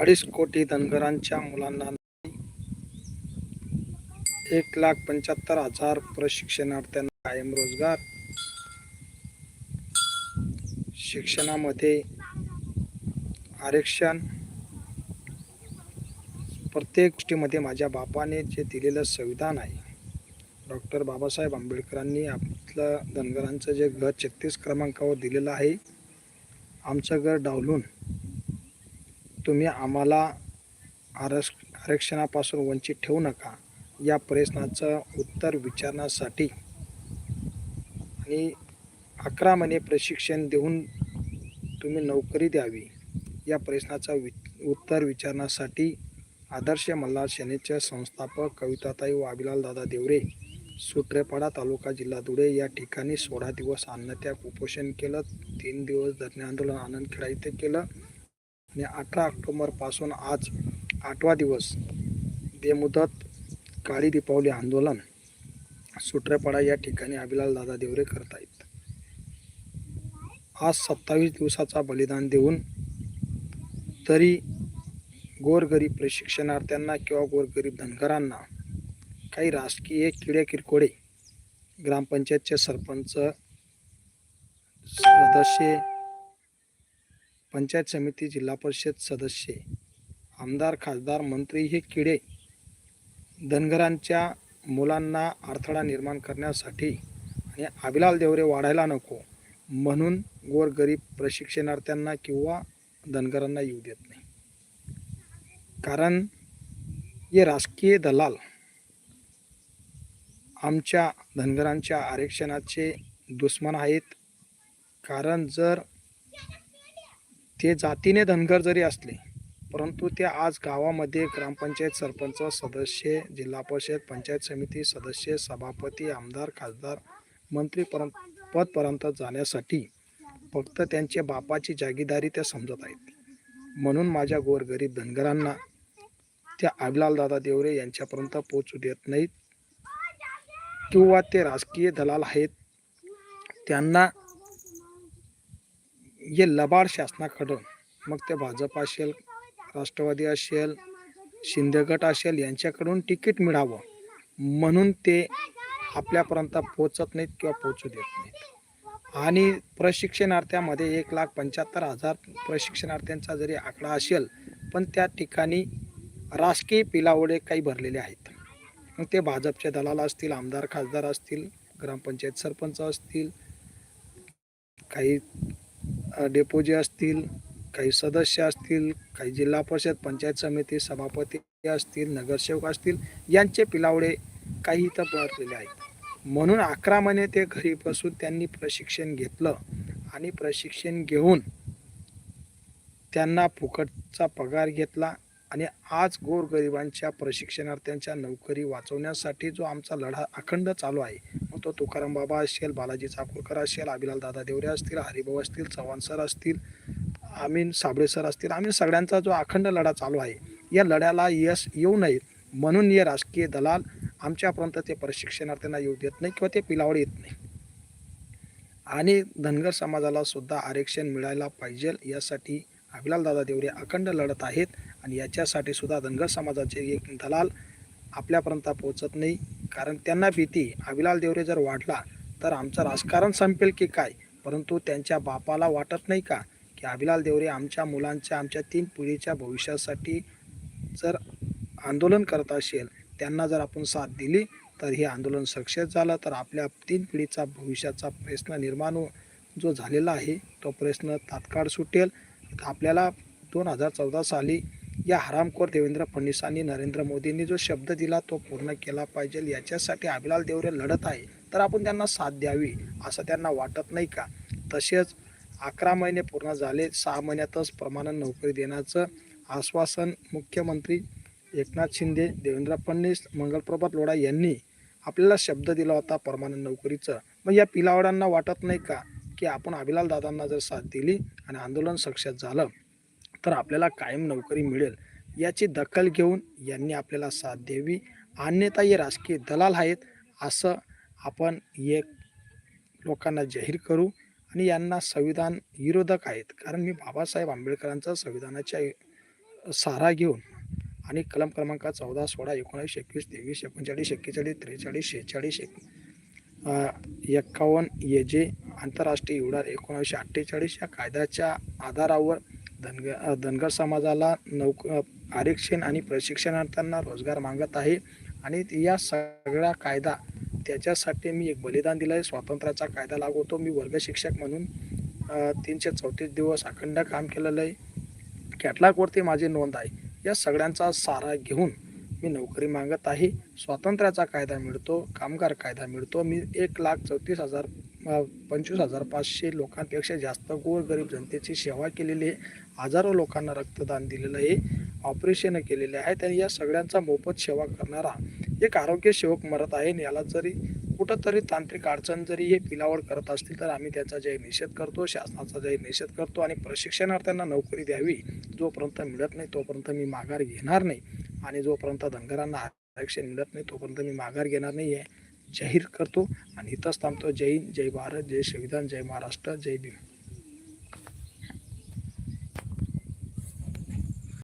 अडीच कोटी धनगरांच्या मुलांना एक लाख पंच्याहत्तर हजार प्रशिक्षणार्थ्यांना कायम रोजगार. शिक्षणामध्ये आरक्षण. प्रत्येक गोष्टीमध्ये माझ्या बापाने जे दिलेलं संविधान आहे डॉक्टर बाबासाहेब आंबेडकरांनी आपलं धनगरांचं जे घर छत्तीस क्रमांकावर दिलेलं आहे आमचं घर डावलून तुम्ही आम्हाला आरक्ष आरक्षणापासून वंचित ठेवू नका. या प्रश्नाचं उत्तर विचारण्यासाठी आणि अकरा महिने प्रशिक्षण देऊन तुम्ही नोकरी द्यावी. या प्रश्नाचं वि उत्तर विचारण्यासाठी आदर्श मल्हार सेनेचे संस्थापक कविताताई व अभिलाल दादा देवरे सुट्रेपाडा तालुका जिल्हा धुळे या ठिकाणी सोळा दिवस अन्नत्याग उपोषण केलं तीन दिवस धरणे आंदोलन आनंदखेडा इथे केलं. आणि अठरा ऑक्टोबरपासून आज आठवा दिवस. बेमुदत काळी दीपावली आंदोलन सुट्रेपाडा या ठिकाणी अभिलाल दादा देवरे करत आहेत आज सत्तावीस दिवसाचा बलिदान देऊन तरी गोरगरीब प्रशिक्षणार्थ्यांना किंवा गोरगरीब धनगरांना काही राजकीय किडे किरकोळे ग्रामपंचायतचे सरपंच सदस्य पंचायत समिती जिल्हा परिषद सदस्य आमदार खासदार मंत्री हे किडे धनगरांच्या मुलांना अडथळा निर्माण करण्यासाठी आणि अभिलाल देवरे वाढायला नको म्हणून गोरगरीब प्रशिक्षणार्थ्यांना किंवा धनगरांना येऊ देत नाही. कारण हे राजकीय दलाल आमच्या धनगरांच्या आरक्षणाचे दुश्मन आहेत. कारण जर ते जातीने धनगर जरी असले परंतु ते आज गावामध्ये ग्रामपंचायत सरपंच सदस्य जिल्हा परिषद पंचायत समिती सदस्य सभापती आमदार खासदार मंत्रीपर्यंत पदपर्यंत जाण्यासाठी फक्त त्यांच्या बापाची जागीदारी त्या समजत आहेत. म्हणून माझ्या गोरगरीब धनगरांना त्या अभिलाल दादा देवरे यांच्यापर्यंत पोचू देत नाहीत. किंवा ते राजकीय दलाल आहेत त्यांना हे लबाड शासनाकडून मग ते भाजप असेल राष्ट्रवादी असेल शिंदेगट असेल यांच्याकडून तिकीट मिळावं. म्हणून ते आपल्यापर्यंत पोचत नाहीत किंवा पोचू देत नाहीत. आणि प्रशिक्षणार्थ्यामध्ये एक लाख पंच्याहत्तर हजार प्रशिक्षणार्थ्यांचा जरी आकडा असेल पण त्या ठिकाणी राजकीय पिलावडे काही भरलेले आहेत. मग ते भाजपचे दलाल असतील आमदार खासदार असतील ग्रामपंचायत सरपंच असतील काही डेपो जे असतील काही सदस्य असतील काही जिल्हा परिषद पंचायत समिती सभापती असतील नगरसेवक असतील यांचे पिलावडे काही इथं भरलेले आहेत. म्हणून अकरा महिने ते घरी बसून त्यांनी प्रशिक्षण घेतलं आणि प्रशिक्षण घेऊन त्यांना फुकटचा पगार घेतला आणि आज गोरगरिबांच्या प्रशिक्षणार्थ्यांच्या नोकरी वाचवण्यासाठी जो आमचा लढा अखंड चालू आहे मग तो तुकाराम बाबा असेल बालाजी चाकूरकर असेल अभिलाल दादा देवरे असतील हरिभाऊ असतील चव्हाण सर असतील आमीन साबळे सर असतील. आम्ही सगळ्यांचा जो अखंड लढा चालू आहे या लढ्याला यश येऊ नये म्हणून हे राजकीय दलाल आमच्यापर्यंत ते प्रशिक्षणार्थ्यांना येऊ देत नाही किंवा ते पिलावड येत नाही. आणि धनगर समाजाला सुद्धा आरक्षण मिळायला पाहिजे यासाठी अभिलाल दादा देवरे अखंड लढत आहेत. आणि याच्यासाठी सुद्धा धनगर समाजाचे एक दलाल आपल्यापर्यंत पोहोचत नाही. कारण त्यांना भीती. अभिलाल देवरे जर वाढला तर आमचं राजकारण संपेल की काय? परंतु त्यांच्या बापाला वाटत नाही का की अभिलाल देवरे आमच्या मुलांच्या आमच्या तीन पिढीच्या भविष्यासाठी जर आंदोलन करत असेल त्यांना जर आपण साथ दिली तर हे आंदोलन सक्सेस झालं. तर आपल्या तीन पिढीचा भविष्याचा प्रश्न निर्माण हो, जो झालेला आहे तो प्रश्न तात्काळ सुटेल. आपल्याला दोन हजार चौदा साली या हरामखोर देवेंद्र फडणवीसांनी नरेंद्र मोदींनी जो शब्द दिला तो पूर्ण केला पाहिजे. याच्यासाठी अभिलाल देवरे लढत आहे. तर आपण त्यांना साथ द्यावी असं त्यांना वाटत नाही का? तसेच अकरा महिने पूर्ण झाले सहा महिन्यातच प्रमाणात नोकरी देण्याचं आश्वासन मुख्यमंत्री एकनाथ शिंदे देवेंद्र फडणवीस मंगलप्रभात लोढा यांनी आपल्याला शब्द दिला होता परमानंद नोकरीचं. मग या पिलावडांना वाटत नाही का? की आपण अभिलाल दादांना जर साथ दिली आणि आंदोलन सक्सेस झालं तर आपल्याला कायम नोकरी मिळेल याची दखल घेऊन यांनी आपल्याला साथ द्यावी. अन्यथा हे राजकीय दलाल आहेत असं आपण एक लोकांना जाहीर करू. आणि यांना संविधान विरोधक आहेत कारण मी बाबासाहेब आंबेडकरांचा संविधानाच्या सारा घेऊन आणि कलम क्रमांक चौदा सोळा एकोणीस एकवीस तेवीस एकोणचाळीस एक्केचाळीस त्रेचाळीस शेहेचाळीस एक एक्कावन्न ये जे आंतरराष्ट्रीय युडार एकोणीसशे अठ्ठेचाळीस या कायद्याच्या आधारावर धनग धनगर समाजाला नौक आरक्षण आणि प्रशिक्षणार्थ्यांना रोजगार मागत आहे आणि या सगळ्या कायदा त्याच्यासाठी मी एक बलिदान दिलं आहे. स्वातंत्र्याचा कायदा लागू होतो. मी वर्ग शिक्षक म्हणून तीनशे चौतीस दिवस अखंड काम केलेलं आहे. कॅटलॉगवरती माझी नोंद आहे. या सगळ्यांचा सारा घेऊन मी नोकरी मागत आहे. स्वातंत्र्याचा कायदा मिळतो. कामगार कायदा मिळतो. मी एक लाख चौतीस हजार पंचवीस हजार पाचशे लोकांपेक्षा जास्त गोरगरीब जनतेची सेवा केलेली आहे. हजारो लोकांना रक्तदान दिलेलं आहे. ऑपरेशन केलेले आहेत आणि या सगळ्यांचा मोफत सेवा करणारा एक आरोग्य सेवक मरत आहे आणि याला जरी कुठंतरी तांत्रिक अडचण जरी हे पिलावड करत असतील तर आम्ही त्याचा जय निषेध करतो शासनाचा जय निषेध करतो आणि प्रशिक्षणार्थ्यांना नोकरी द्यावी. जोपर्यंत मिळत नाही तोपर्यंत मी माघार घेणार नाही आणि जोपर्यंत धनगरांना आरक्षण मिळत नाही तोपर्यंत मी माघार घेणार नाही आहे जाहीर करतो. आणि इथंच थांबतो. जय हिंद जय भारत जय संविधान जय महाराष्ट्र जय भीम.